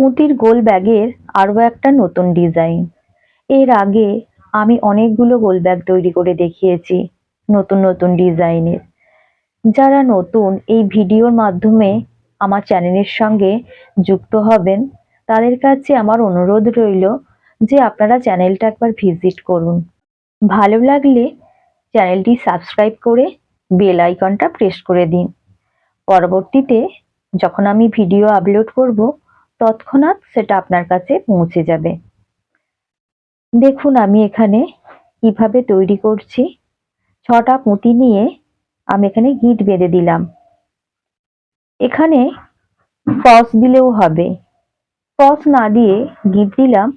পুঁতির গোল ব্যাগের আরও একটা নতুন ডিজাইন। এর আগে আমি অনেকগুলো গোল ব্যাগ তৈরি করে দেখিয়েছি নতুন নতুন ডিজাইনের। যারা নতুন এই ভিডিওর মাধ্যমে আমার চ্যানেলের সঙ্গে যুক্ত হবেন, তাদের কাছে আমার অনুরোধ রইল যে আপনারা চ্যানেলটা একবার ভিজিট করুন। ভালো লাগলে চ্যানেলটি সাবস্ক্রাইব করে বেল আইকনটা প্রেস করে দিন। পরবর্তীতে যখন আমি ভিডিও আপলোড করব তৎক্ষণাৎ সেটা আপনার কাছে পৌঁছে যাবে। দেখুন, আমি এখানে কীভাবে তৈরি করছি। ছটা পুঁতি নিয়ে আমি এখানে গিট বেঁধে দিলাম। এখানে ক্রস দিলেও হবে। ক্রস না দিয়ে গিট দিলাম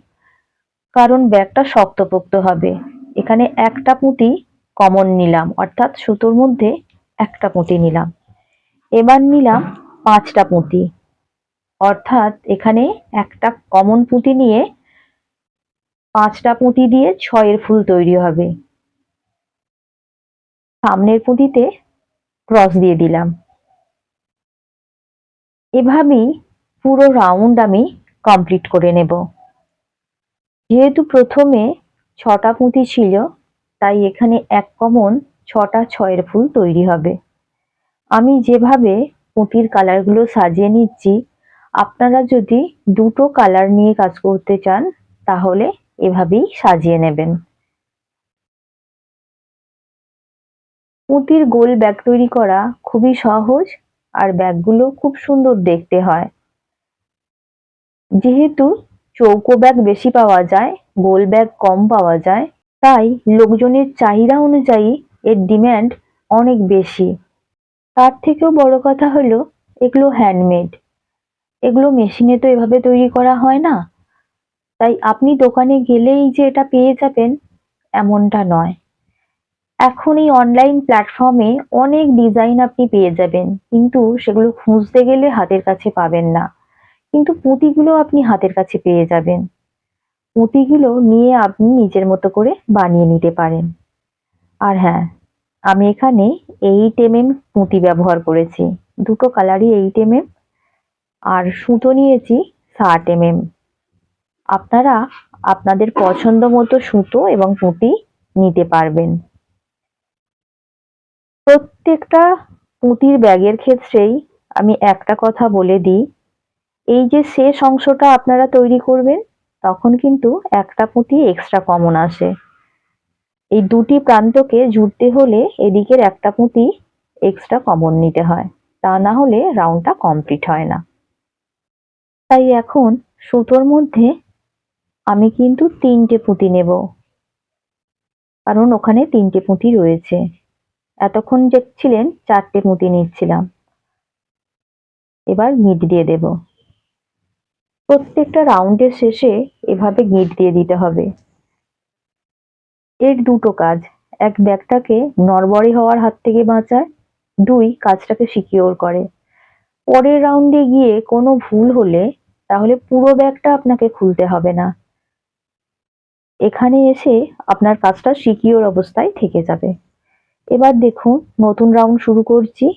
কারণ ব্যাগটা শক্তপোক্ত হবে। এখানে একটা পুঁতি কমন নিলাম, অর্থাৎ সুতোর মধ্যে একটা পুঁতি নিলাম। এবার নিলাম পাঁচটা পুঁতি। অর্থাৎ এখানে একটা কমন পুঁতি নিয়ে পাঁচটা পুঁতি দিয়ে ছয়ের ফুল তৈরি হবে। সামনের পুঁতিতে ক্রস দিয়ে দিলাম। এভাবেই পুরো রাউন্ড আমি কমপ্লিট করে নেব। যেহেতু প্রথমে ছটা পুঁতি ছিল, তাই এখানে এক কমন ছটা ছয়ের ফুল তৈরি হবে। আমি যেভাবে পুঁতির কালারগুলো সাজিয়ে নিচ্ছি আপনারা যদি দুটো কালার নিয়ে কাজ করতে চান, তাহলে এভাবেই সাজিয়ে নেবেন। পুঁতির গোল ব্যাগ তৈরি করা খুবই সহজ আর ব্যাগগুলো খুব সুন্দর দেখতে হয়। যেহেতু চৌকো ব্যাগ বেশি পাওয়া যায়, গোল ব্যাগ কম পাওয়া যায়, তাই লোকজনের চাহিদা অনুযায়ী এর ডিম্যান্ড অনেক বেশি। তার থেকেও বড় কথা হলো, এগুলো হ্যান্ডমেড এগুলো মেশিনে তো এভাবে তৈরি করা হয় না। তাই আপনি দোকানে গেলেই যে এটা পেয়ে যাবেন, এমনটা নয়। এখন এই অনলাইন প্ল্যাটফর্মে অনেক ডিজাইন আপনি পেয়ে যাবেন, কিন্তু সেগুলো খুঁজতে গেলে হাতের কাছে পাবেন না। কিন্তু পুঁতিগুলো আপনি হাতের কাছে পেয়ে যাবেন। পুঁতিগুলো নিয়ে আপনি নিজের মতো করে বানিয়ে নিতে পারেন। আর হ্যাঁ আমি এখানে এইট এম এম পুঁতি ব্যবহার করেছি। দুটো কালারই এইট এম এম আর সুতো নিয়েছি ষাট এম এম আপনারা আপনাদের পছন্দ মতো সুতো এবং পুঁতি নিতে পারবেন। প্রত্যেকটা পুঁতির ব্যাগের ক্ষেত্রেই আমি একটা কথা বলে দিই, এই যে শেষ অংশটা আপনারা তৈরি করবেন, তখন কিন্তু একটা পুঁতি এক্সট্রা কমন আসে। এই দুটি প্রান্তকে জুড়তে হলে এদিকের একটা পুঁতি এক্সট্রা কমন নিতে হয়, তা না হলে রাউন্ডটা কমপ্লিট হয় না। তাই এখন সুতোর মধ্যে আমি কিন্তু তিনটে পুঁতি নেব। কারণ ওখানে তিনটে পুঁতি রয়েছে। এতক্ষণ দেখছিলেন চারটে পুঁতি নিচ্ছিলাম। এবার গিট দিয়ে দেব। প্রত্যেকটা রাউন্ডের শেষে এভাবে গিট দিয়ে দিতে হবে। এর দুটো কাজ। এক ব্যাগটাকে নড়বড়ে হওয়ার হাত থেকে বাঁচায়। দুই কাজটাকে সিকিওর করে। পরের রাউন্ডে গিয়ে কোনো ভুল হলে তাহলে পুরো ব্যাগটা আপনাকে খুলতে হবে না। এখানে এসে আপনার কাজটা সিকিওর অবস্থায় থেকে যাবে। এবার দেখুন, নতুন রাউন্ড শুরু করছি।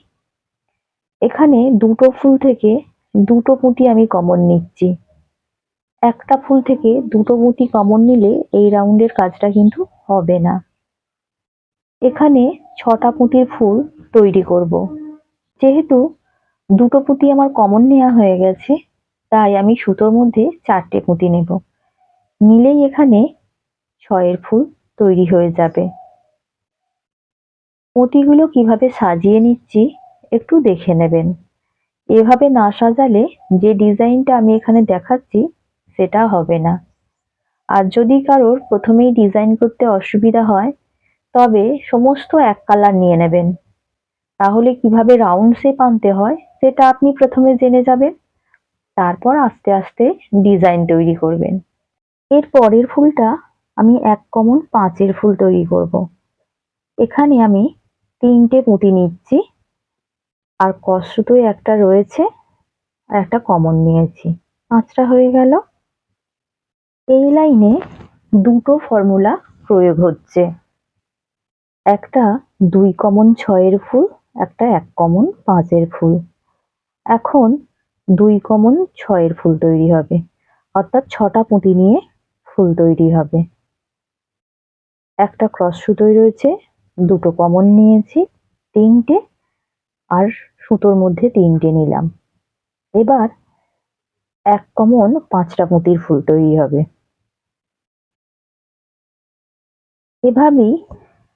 এখানে দুটো ফুল থেকে দুটো পুঁতি আমি কমন নিচ্ছি। একটা ফুল থেকে দুটো পুঁতি কমন নিলে এই রাউন্ডের কাজটা কিন্তু হবে না। এখানে ছটা পুঁতির ফুল তৈরি করব। যেহেতু দুটো পুঁতি আমার কমন নেওয়া হয়ে গেছে তাই আমি সুতোর মধ্যে চারটে পুঁতি নেব। নিলেই এখানে ছয়ের ফুল তৈরি হয়ে যাবে। পুঁতিগুলো কীভাবে সাজিয়ে নিচ্ছি একটু দেখে নেবেন। এভাবে না সাজালে যে ডিজাইনটা আমি এখানে দেখাচ্ছি, সেটা হবে না। আর যদি কারোর প্রথমেই ডিজাইন করতে অসুবিধা হয়, তবে সমস্ত এক কালার নিয়ে নেবেন। তাহলে কীভাবে রাউন্ড শেপ আনতে হয়, সেটা আপনি প্রথমে জেনে যাবেন। তারপর আস্তে আস্তে ডিজাইন তৈরি করবেন। এর পরের ফুলটা আমি এক কমন পাঁচের ফুল তৈরি করব। এখানে আমি তিনটে পুঁতি নিচ্ছি, আর কসুতোই একটা রয়েছে, আর একটা কমন নিয়েছি। পাঁচটা হয়ে গেল। এই লাইনে দুটো ফর্মুলা প্রয়োগ হচ্ছে। একটা দুই কমন ছয়ের ফুল, একটা এক কমন পাঁচের ফুল। এখন দুই কমন ছয়ের ফুল তৈরি হবে। অর্থাৎ ছটা পুঁতি নিয়ে ফুল তৈরি হবে। একটা ক্রস সুতোই রয়েছে, দুটো কমন নিয়েছি, তিনটে, আর সুতোর মধ্যে তিনটে নিলাম। এবার এক কমন পাঁচটা পুঁতির ফুল তৈরি হবে। এভাবেই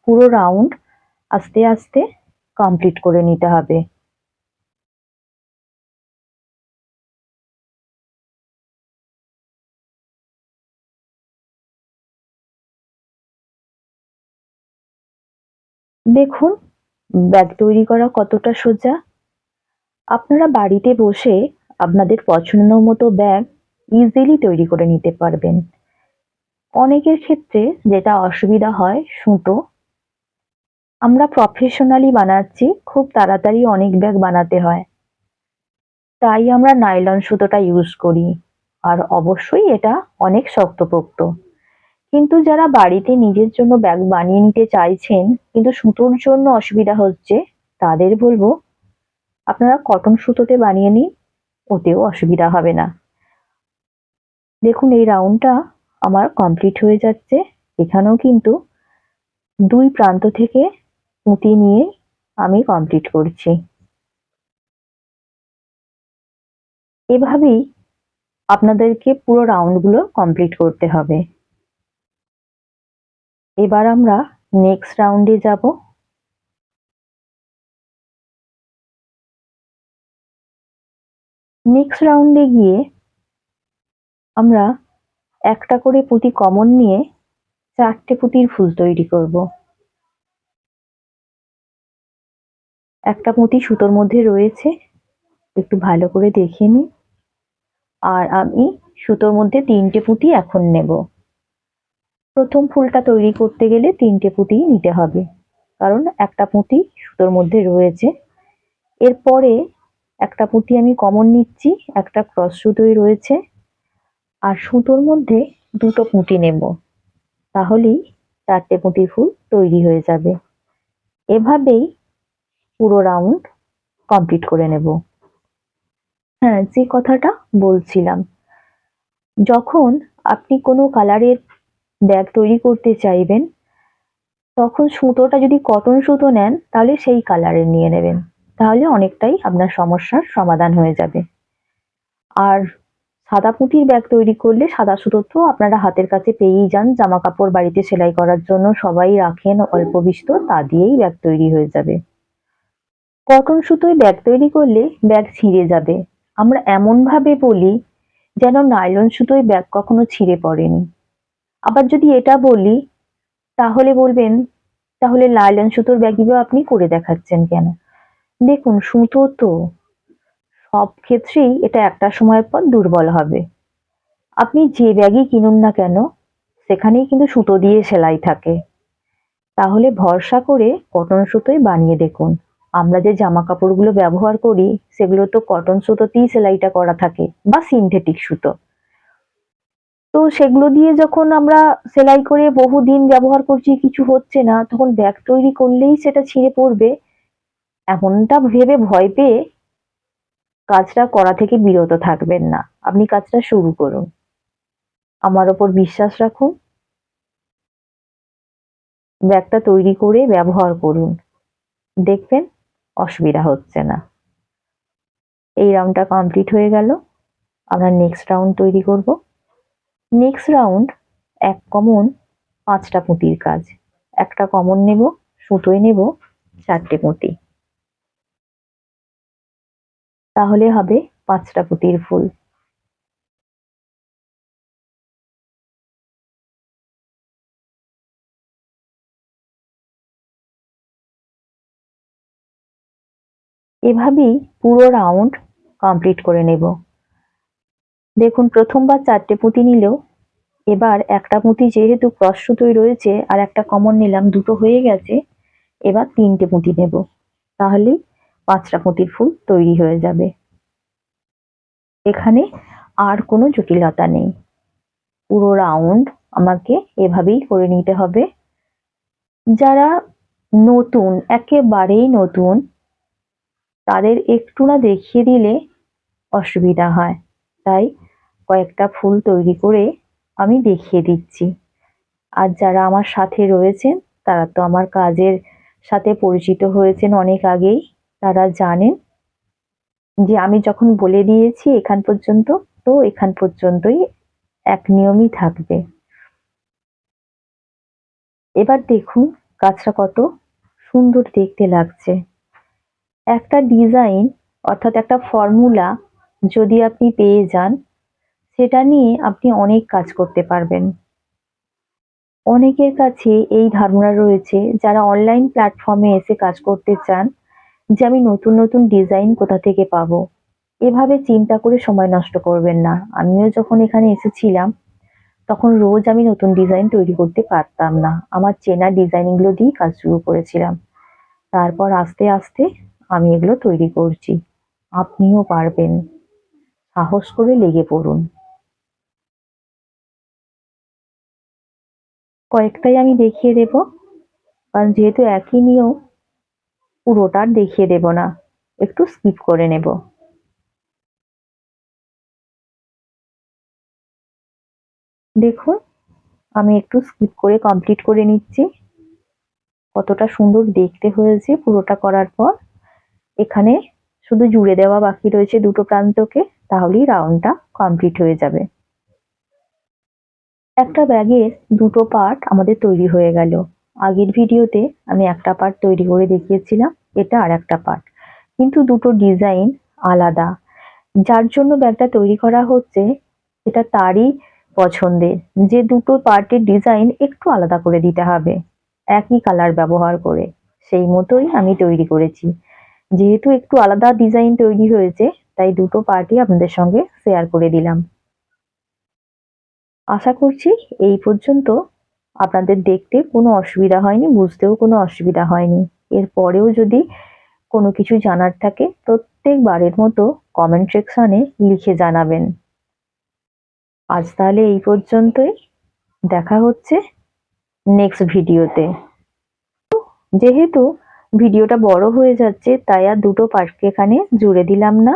পুরো রাউন্ড আস্তে আস্তে কমপ্লিট করে নিতে হবে। দেখুন, ব্যাগ তৈরি করা কতটা সোজা। আপনারা বাড়িতে বসে আপনাদের পছন্দ মতো ব্যাগ ইজিলি তৈরি করে নিতে পারবেন। অনেকের ক্ষেত্রে যেটা অসুবিধা হয়, সুতো। আমরা প্রফেশনালি বানাচ্ছি, খুব তাড়াতাড়ি অনেক ব্যাগ বানাতে হয়। তাই আমরা নাইলন সুতোটা ইউজ করি। আর অবশ্যই এটা অনেক শক্তপোক্ত। কিন্তু যারা বাড়িতে নিজের জন্য ব্যাগ বানিয়ে নিতে চাইছেন, কিন্তু সুতোর জন্য অসুবিধা হচ্ছে, তাদের বলব, আপনারা কটন সুতোতে বানিয়ে নিন, ওতেও অসুবিধা হবে না। দেখুন, এই রাউন্ডটা আমার কমপ্লিট হয়ে যাচ্ছে। এখানেও কিন্তু দুই প্রান্ত থেকে পুঁতি নিয়ে আমি কমপ্লিট করছি। এভাবেই আপনাদেরকে পুরো রাউন্ডগুলো কমপ্লিট করতে হবে। এবার আমরা নেক্সট রাউন্ডে যাব। নেক্সট রাউন্ডে গিয়ে আমরা একটা করে পুঁতি কমন নিয়ে চারটে পুঁতির ফুল তৈরি করব। একটা পুঁতি সুতোর মধ্যে রয়েছে, একটু ভালো করে দেখে নিই। আর আমি সুতোর মধ্যে তিনটে পুঁতি এখন নেব। প্রথম ফুলটা তৈরি করতে গেলে তিনটে পুঁতি নিতে হবে। কারণ একটা পুঁতি সুতোর মধ্যে রয়েছে। এরপরে একটা পুঁতি আমি কমন নিচ্ছি, একটা ক্রস সুতোই রয়েছে। আর সুতোর মধ্যে দুটো পুঁতি নেব। তাহলেই চারটে পুঁতির ফুল তৈরি হয়ে যাবে। এভাবেই পুরো রাউন্ড কমপ্লিট করে নেব। হ্যাঁ যে কথাটা বলছিলাম, যখন আপনি কোনো কালারের ব্যাগ তৈরি করতে চাইবেন, তখন সুতোটা যদি কটন সুতো নেন, তাহলে সেই কালারের নিয়ে নেবেন। তাহলে অনেকটাই আপনার সমস্যার সমাধান হয়ে যাবে। আর সাদা পুঁতির ব্যাগ তৈরি করলে সাদা সুতো তো আপনারা হাতের কাছে পেয়েই যান জামা কাপড় বাড়িতে সেলাই করার জন্য সবাই রাখেন অল্প বিস্তর তা দিয়েই ব্যাগ তৈরি হয়ে যাবে। কটন সুতোয় ব্যাগ তৈরি করলে ব্যাগ ছিঁড়ে যাবে। আমরা এমনভাবে বলি যেন নাইলন সুতোয় ব্যাগ কখনো ছিঁড়ে পড়েনি। আবার যদি এটা বলি, তাহলে বলবেন, তাহলে নাইলন সুতোর ব্যাগগুলো আপনি করে দেখাচ্ছেন কেন? দেখুন, সুতো তো সব ক্ষেত্রেই এটা একটা সময়ের পর দুর্বল হবে। আপনি যে ব্যাগই কিনুন না কেন, সেখানেই কিন্তু সুতো দিয়ে সেলাই থাকে। তাহলে ভরসা করে কটন সুতোই বানিয়ে দেখুন। আমরা যে জামা কাপড়গুলো ব্যবহার করি, সেগুলো তো কটন সুতোতেই সেলাইটা করা থাকে, বা সিনথেটিক সুতো। তো সেগুলো দিয়ে যখন আমরা সেলাই করে বহুদিন ব্যবহার করছি, কিছু হচ্ছে না, তখন ব্যাগ তৈরি করলেই সেটা ছিঁড়ে পড়বে। এমনটা ভেবে ভয় পেয়ে কাজটা করা থেকে বিরত থাকবেন না। আপনি কাজটা শুরু করুন। আমার ওপর বিশ্বাস রাখুন। ব্যাগটা তৈরি করে ব্যবহার করুন। দেখবেন অসুবিধা হচ্ছে না। এই রাউন্ডটা কমপ্লিট হয়ে গেল। আমরা নেক্সট রাউন্ড তৈরি করব। নেক্সট রাউন্ড এক কমন পাঁচটা পুঁতির কাজ। একটা কমন নেব, সুতোয় নেব, চারটে পুঁতি। তাহলে হবে পাঁচটা পুঁতির ফুল। এভাবেই পুরো রাউন্ড কমপ্লিট করে নেব। দেখুন, প্রথমবার চারটে পুঁতি নিলেও এবার একটা পুঁতি যেহেতু ক্রস সুতোই রয়েছে আর একটা কমন নিলাম, দুটো হয়ে গেছে, এবার তিনটে পুঁতি নেব। তাহলেই পাঁচটা পুঁতির ফুল তৈরি হয়ে যাবে। এখানে আর কোনো জটিলতা নেই। পুরো রাউন্ড আমাকে এভাবেই করে নিতে হবে। যারা নতুন, একেবারেই নতুন, তাদের একটু না দেখিয়ে দিলে অসুবিধা হয়। তাই কয়েকটা ফুল তৈরি করে আমি দেখিয়ে দিচ্ছি। আর যারা আমার সাথে রয়েছেন, তারা তো আমার কাজের সাথে পরিচিত হয়েছেন অনেক আগেই, তারা জানেন যে আমি যখন বলে দিয়েছি এখান পর্যন্ত, তো এখান পর্যন্তই এক নিয়মই থাকবে। এবার দেখুন গাছটা কত সুন্দর দেখতে লাগছে। একটা ডিজাইন অর্থাৎ একটা ফর্মুলা যদি আপনি পেয়ে যান সেটা নিয়ে আপনি অনেক কাজ করতে পারবেন। অনেকের কাছে এই ধারণা রয়েছে, যারা অনলাইন প্ল্যাটফর্মে এসে কাজ করতে চান যে, আমি নতুন নতুন ডিজাইন কোথা থেকে পাবো? এভাবে চিন্তা করে সময় নষ্ট করবেন না। আমিও যখন এখানে এসেছিলাম, তখন রোজ আমি নতুন ডিজাইন তৈরি করতে পারতাম না। আমার চেনা ডিজাইনগুলো দিয়েই কাজ শুরু করেছিলাম। তারপর আস্তে আস্তে আমি এগুলো তৈরি করছি। আপনিও পারবেন। সাহস করে লেগে পড়ুন। কয়েকটাই আমি দেখিয়ে দেব। কারণ যেহেতু একই নিয়ম পুরোটার দেখিয়ে দেব না। একটু স্কিপ করে নেব। দেখুন, আমি একটু স্কিপ করে কমপ্লিট করে নিচ্ছি। কতটা সুন্দর দেখতে হয়েছে পুরোটা করার পর। এখানে শুধু জুড়ে দেওয়া বাকি রয়েছে দুটো প্রান্তকে, তাহলেই রাউন্ডটা কমপ্লিট হয়ে যাবে। একটা ব্যাগের দুটো পার্ট আমাদের তৈরি হয়ে গেল। আগের ভিডিওতে আমি একটা পার্ট তৈরি করে দেখিয়েছিলাম, এটা আর একটা পার্ট কিন্তু দুটো ডিজাইন আলাদা। যার জন্য ব্যাগটা তৈরি করা হচ্ছে, এটা তারই পছন্দের। যে দুটো পার্টের ডিজাইন একটু আলাদা করে দিতে হবে, একই কালার ব্যবহার করে। সেই মতোই আমি তৈরি করেছি। যেহেতু একটু আলাদা ডিজাইন তৈরি হয়েছে, তাই দুটো পার্টি আপনাদের সঙ্গে শেয়ার করে দিলাম। আশা করছি এই পর্যন্ত আপনাদের দেখতে কোনো অসুবিধা হয়নি, বুঝতেও কোনো অসুবিধা হয়নি। এরপরেও যদি কোনো কিছু জানার থাকে, প্রত্যেকবারের মতো কমেন্ট সেকশনে লিখে জানাবেন। আজ তাহলে এই পর্যন্তই। দেখা হচ্ছে নেক্সট ভিডিওতে যেহেতু ভিডিওটা বড় হয়ে যাচ্ছে, তাই আর দুটো পার্টকে এখানে জুড়ে দিলাম না।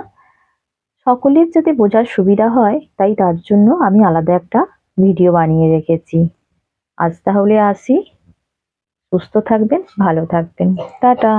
সকলের যাতে বোঝার সুবিধা হয়, তাই তার জন্য আমি আলাদা একটা ভিডিও বানিয়ে রেখেছি। আজ তাহলে আসি। সুস্থ থাকবেন ভালো থাকবেন। টাটা।